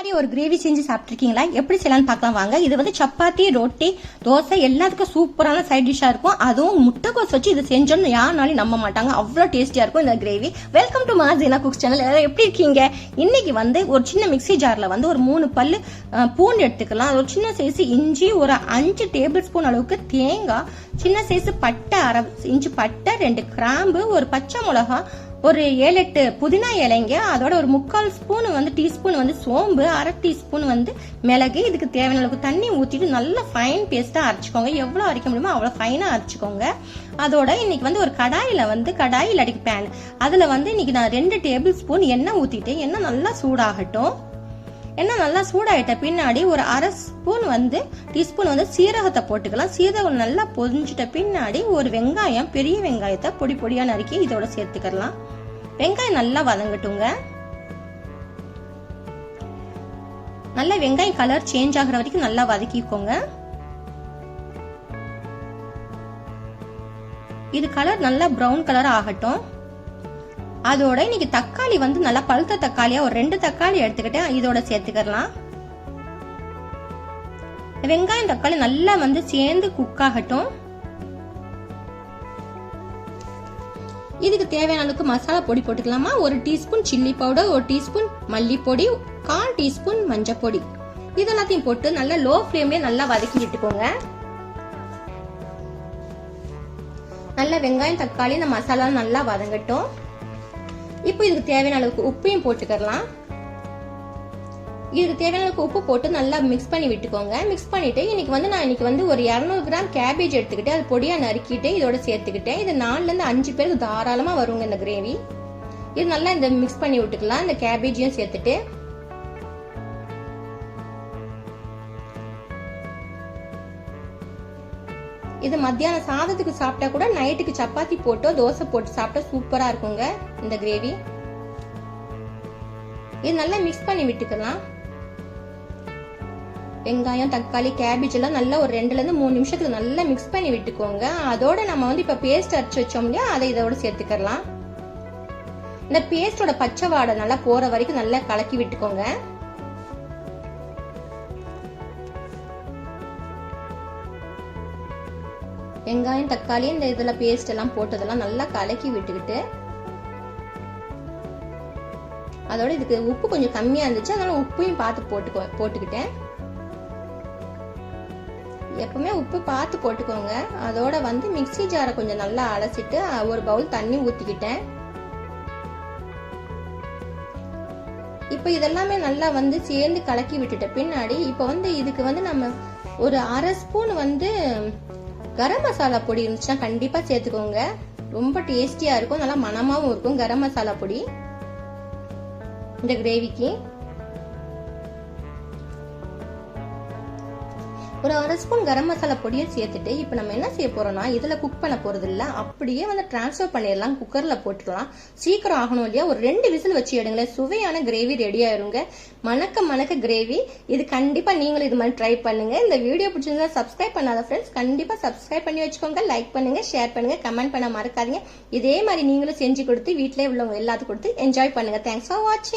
மாதிரி ஒரு கிரேவி செஞ்சு சாப்பிட்ருக்கீங்களா எப்படி செய்யலாம்னு பார்க்கலாம் வாங்க. இது வந்து சப்பாத்தி ரொட்டி தோசை எல்லாத்துக்கும் சூப்பரான சைட் டிஷ்ஷாக இருக்கும். அதுவும் முட்டைக்கோஸ் வச்சு இது செஞ்சோன்னு யாருனாலும் நம்ப மாட்டாங்க. அவ்வளோ டேஸ்டியாக இருக்கும் இந்த gravy welcome to Masina cooks channel எல்லாரும் எப்படி இருக்கீங்க? இன்னைக்கு வந்து ஒரு சின்ன மிக்ஸி ஜாரில் வந்து ஒரு மூணு பல் பூண்டு எடுத்துக்கலாம். ஒரு சின்ன சைஸ் இஞ்சி ஒரு அஞ்சு டேபிள் ஸ்பூன் அளவுக்கு தேங்காய் சின்ன சைஸ் பட்டை அரை இன்ச்சு பட்டை ரெண்டு கிராம்பு ஒரு பச்சை மிளகா ஒரு ஏழு எட்டு புதினா இலைங்க. அதோட ஒரு முக்கால் ஸ்பூன் வந்து டீஸ்பூன் வந்து சோம்பு அரை டீஸ்பூன் வந்து மிளகு. இதுக்கு தேவையான அளவுக்கு தண்ணி ஊற்றிட்டு நல்லா ஃபைன் பேஸ்ட்டாக அரைச்சிக்கோங்க. எவ்வளோ அரைக்க முடியுமோ அவ்வளோ ஃபைனாக அரைச்சிக்கோங்க. அதோட இன்னைக்கு வந்து ஒரு கடாயில் வந்து கடாயில் அடிக்க பேன் அதில் வந்து இன்னைக்கு நான் ரெண்டு டேபிள் ஸ்பூன் எண்ணெய் ஊற்றிட்டு எண்ணெய் நல்லா சூடாகட்டும். எண்ணெய் நல்லா சூடாயிட்ட பின்னாடி ஒரு அரை ஸ்பூன் வந்து டீஸ்பூன் வந்து சீரகத்தை போட்டுக்கலாம். சீரகம் நல்லா பொரிஞ்சிட்ட பின்னாடி ஒரு வெங்காயம் பெரிய வெங்காயத்தை பொடி பொடியாக நறுக்கி இதோட சேர்த்துக்கலாம். வெங்காயம் நல்லா வதங்கட்டுங்க. நல்லா வெங்காயம் கலர் சேஞ்ச் ஆகுற வரைக்கும் நல்லா வதக்கிக்கோங்க. இது கலர் நல்லா ப்ரௌன் கலர் ஆகட்டும். அதோட இன்னைக்கு தக்காளி வந்து நல்லா பழுத்த தக்காளியா ஒரு ரெண்டு தக்காளி எடுத்துக்கிட்டு இதோட சேர்த்துக்கலாம் வெங்காயம் தக்காளி நல்லா வந்து சேர்ந்து குக் ஆகட்டும். இதுக்கு தேவையான அளவுக்கு மசாலா பொடி போட்டுக்கலாமா? ஒரு டீஸ்பூன் சில்லி பவுடர் ஒரு டீஸ்பூன் மல்லிப்பொடி கால் டீஸ்பூன் மஞ்சள் பொடி. இதெல்லாத்தையும் போட்டு நல்லா லோ ஃப்ளேம்லயே நல்லா வதக்கி விட்டுக்கோங்க நல்லா வெங்காயம் தக்காளி இந்த மசாலா நல்லா வதங்கட்டும். இப்போ இதுக்கு தேவையான அளவுக்கு உப்பையும் போட்டுக்கலாம் இதுக்கு தேவையான அளவுக்கு உப்பு போட்டு நல்லா மிக்ஸ் பண்ணி விட்டுக்கோங்க. மிக்ஸ் பண்ணிட்டு இன்னைக்கு வந்து நான் இன்னைக்கு வந்து ஒரு இரநூறு கிராம் கேபேஜ் எடுத்துக்கிட்டு அது பொடியா நறுக்கிட்டு இதோட சேர்த்துக்கிட்டேன். இது நாலுலேருந்து அஞ்சு பேருக்கு தாராளமா வருங்க இந்த கிரேவி இது நல்லா இந்த மிக்ஸ் பண்ணி விட்டுக்கலாம். இந்த கேபேஜையும் சேர்த்துட்டு. இது மத்தியானம் சாதத்துக்கு சாப்பிட்டா கூட நைட்டுக்கு சப்பாத்தி போட்டோ தோசை போட்டு சாப்பிட்டா சூப்பரா இருக்குங்க இந்த கிரேவி இது நல்லா மிக்ஸ் பண்ணி விட்டுக்கலாம். வெங்காயம் தக்காளி கேபேஜ் எல்லாம் நல்லா ஒரு ரெண்டுல இருந்து மூணு நிமிஷத்துக்கு நல்லா மிக்ஸ் பண்ணி விட்டுக்கோங்க. அதோட நம்ம வந்து இப்ப பேஸ்ட் அரைச்சு வச்சோம் இல்லையா அதை இதோட சேர்த்துக்கலாம். இந்த பேஸ்டோட பச்சை வாடை நல்லா போற வரைக்கும் நல்லா கலக்கி விட்டுக்கோங்க. வெங்காயம் தக்காளி இந்த இதில் பேஸ்ட் எல்லாம் போட்டதெல்லாம் நல்லா கலக்கி விட்டுக்கிட்டு அதோட இதுக்கு உப்பு கொஞ்சம் கம்மியா இருந்துச்சு அதனால உப்பையும் பார்த்து போட்டுக்கோ போட்டுக்கிட்டேன். எப்பவுமே உப்பு பார்த்து போட்டுக்கோங்க. அதோட வந்து மிக்சி ஜாரை கொஞ்சம் நல்லா அலசிட்டு ஒரு பவுல் தண்ணி ஊத்திக்கிட்டேன். இப்போ இதெல்லாமே நல்லா வந்து சேர்ந்து கலக்கி விட்டுட்ட பின்னாடி இப்போ வந்து இதுக்கு வந்து நம்ம ஒரு அரை ஸ்பூன் வந்து கரம் மசாலா பொடி இருந்துச்சுன்னா கண்டிப்பா சேர்த்துக்கோங்க. ரொம்ப டேஸ்டியா இருக்கும் நல்லா மனமாவும் இருக்கும் கரம் மசாலா பொடி. இந்த கிரேவிக்கு. ஒரு அரை ஸ்பூன் கரம் மசாலா பொடியை சேர்த்துட்டு இப்போ நம்ம என்ன செய்ய போகிறோம்னா இதில் குக் பண்ண போகிறது இல்லை அப்படியே வந்து டிரான்ஸ்ஃபர் பண்ணிடலாம். குக்கரில் போட்டுடலாம். சீக்கிரம் ஆகணும் இல்லையா? ஒரு ரெண்டு விசில் வச்சு எடுங்களேன். சுவையான கிரேவி ரெடி ஆயிருங்க மணக்க மணக்க கிரேவி இது கண்டிப்பாக நீங்களும் இது மாதிரி ட்ரை பண்ணுங்க. இந்த வீடியோ பிடிச்சிருந்தா சப்ஸ்கிரைப் பண்ணாத ஃப்ரெண்ட்ஸ் கண்டிப்பாக சப்ஸ்கிரைப் பண்ணி வச்சுக்கோங்க. லைக் பண்ணுங்க ஷேர் பண்ணுங்க கமெண்ட் பண்ண மறக்காதீங்க. இதே மாதிரி நீங்களும் செஞ்சு கொடுத்து வீட்டிலே உள்ளவங்க எல்லாத்துக்கும் கொடுத்து என்ஜாய் பண்ணுங்க. தேங்க்ஸ் ஃபார் வாட்சிங்